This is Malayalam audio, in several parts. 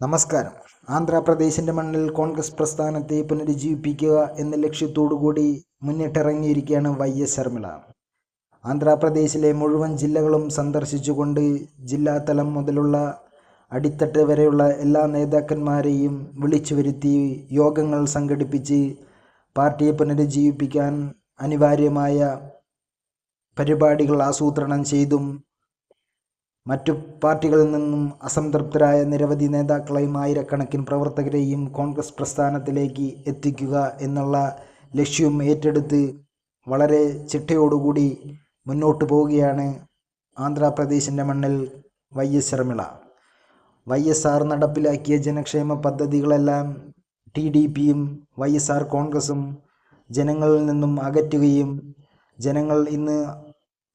നമസ്കാരം. ആന്ധ്രാപ്രദേശിന്റെ മണ്ണിൽ കോൺഗ്രസ് പ്രസ്ഥാനത്തെ പുനരുജ്ജീവിപ്പിക്കുക എന്ന ലക്ഷ്യത്തോടുകൂടി മുന്നിട്ടിറങ്ങിയിരിക്കുകയാണ് വൈ എസ് ശർമിള. ആന്ധ്രാപ്രദേശിലെ മുഴുവൻ ജില്ലകളും സന്ദർശിച്ചുകൊണ്ട് ജില്ലാതലം മുതലുള്ള അടിത്തട്ട് വരെയുള്ള എല്ലാ നേതാക്കന്മാരെയും വിളിച്ചു വരുത്തി യോഗങ്ങൾ സംഘടിപ്പിച്ച് പാർട്ടിയെ പുനരുജ്ജീവിപ്പിക്കാൻ അനിവാര്യമായ പരിപാടികൾ ആസൂത്രണം ചെയ്തും മറ്റു പാർട്ടികളിൽ നിന്നും അസംതൃപ്തരായ നിരവധി നേതാക്കളെയും ആയിരക്കണക്കിന് പ്രവർത്തകരെയും കോൺഗ്രസ് പ്രസ്ഥാനത്തിലേക്ക് എത്തിക്കുക എന്നുള്ള ലക്ഷ്യം ഏറ്റെടുത്ത് വളരെ ചിട്ടയോടുകൂടി മുന്നോട്ട് പോവുകയാണ് ആന്ധ്രാപ്രദേശിന്റെ മണ്ണിൽ Y S Sharmila. Y S R നടപ്പിലാക്കിയ ജനക്ഷേമ പദ്ധതികളെല്ലാം ടി ഡി പിയും വൈ എസ് ആർ കോൺഗ്രസും ജനങ്ങളിൽ നിന്നും അകറ്റുകയും ജനങ്ങൾ ഇന്ന്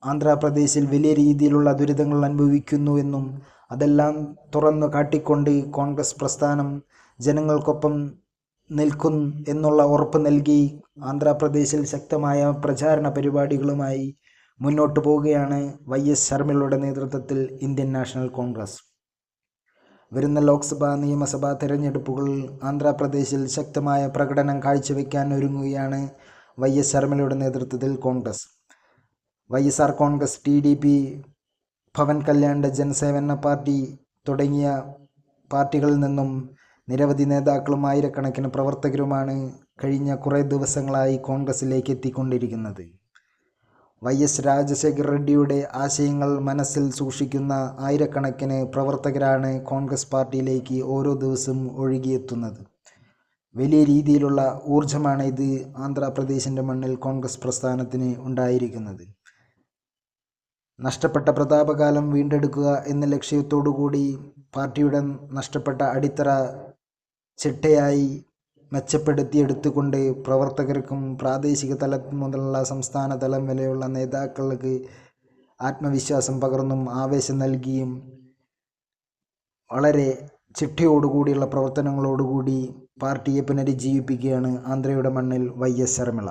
ആന്ധ്രാപ്രദേശിൽ വലിയ രീതിയിലുള്ള ദുരിതങ്ങൾ അനുഭവിക്കുന്നു എന്നും അതെല്ലാം തുറന്നു കാട്ടിക്കൊണ്ട് കോൺഗ്രസ് പ്രസ്ഥാനം ജനങ്ങൾക്കൊപ്പം നിൽക്കും എന്നുള്ള ഉറപ്പ് നൽകി ആന്ധ്രാപ്രദേശിൽ ശക്തമായ പ്രചാരണ പരിപാടികളുമായി മുന്നോട്ടു പോവുകയാണ് വൈ എസ് ശർമ്മയുടെ നേതൃത്വത്തിൽ ഇന്ത്യൻ നാഷണൽ കോൺഗ്രസ്. വരുന്ന ലോക്സഭാ നിയമസഭാ തെരഞ്ഞെടുപ്പുകളിൽ ആന്ധ്രാപ്രദേശിൽ ശക്തമായ പ്രകടനം കാഴ്ചവെക്കാൻ ഒരുങ്ങുകയാണ് വൈ എസ് ശർമ്മയുടെ നേതൃത്വത്തിൽ Congress. Y S R Congress T D P Pawan കല്യാണിന്റെ ജനസേവന പാർട്ടി തുടങ്ങിയ പാർട്ടികളിൽ നിന്നും നിരവധി നേതാക്കളും ആയിരക്കണക്കിന് പ്രവർത്തകരുമാണ് കഴിഞ്ഞ കുറേ ദിവസങ്ങളായി കോൺഗ്രസിലേക്ക് എത്തിക്കൊണ്ടിരിക്കുന്നത്. വൈ എസ് രാജശേഖർ റെഡ്ഡിയുടെ ആശയങ്ങൾ മനസ്സിൽ സൂക്ഷിക്കുന്ന ആയിരക്കണക്കിന് പ്രവർത്തകരാണ് കോൺഗ്രസ് പാർട്ടിയിലേക്ക് ഓരോ ദിവസവും ഒഴുകിയെത്തുന്നത്. വലിയ രീതിയിലുള്ള ഊർജമാണ് ഇത് ആന്ധ്രാപ്രദേശിന്റെ മണ്ണിൽ കോൺഗ്രസ് പ്രസ്ഥാനത്തിന് ഉണ്ടായിരിക്കുന്നത്. നഷ്ടപ്പെട്ട പ്രതാപകാലം വീണ്ടെടുക്കുക എന്ന ലക്ഷ്യത്തോടുകൂടി പാർട്ടിയുടെ നഷ്ടപ്പെട്ട അടിത്തറ ചിട്ടയായി മെച്ചപ്പെടുത്തിയെടുത്തുകൊണ്ട് പ്രവർത്തകർക്കും പ്രാദേശിക തലം മുതലുള്ള സംസ്ഥാന തലം വരെയുള്ള നേതാക്കൾക്ക് ആത്മവിശ്വാസം പകർന്നും ആവേശം നൽകിയും വളരെ ചിട്ടയോടുകൂടിയുള്ള പ്രവർത്തനങ്ങളോടുകൂടി പാർട്ടിയെ പുനരുജ്ജീവിപ്പിക്കുകയാണ് ആന്ധ്രയുടെ മണ്ണിൽ വൈ എസ് ശർമിള.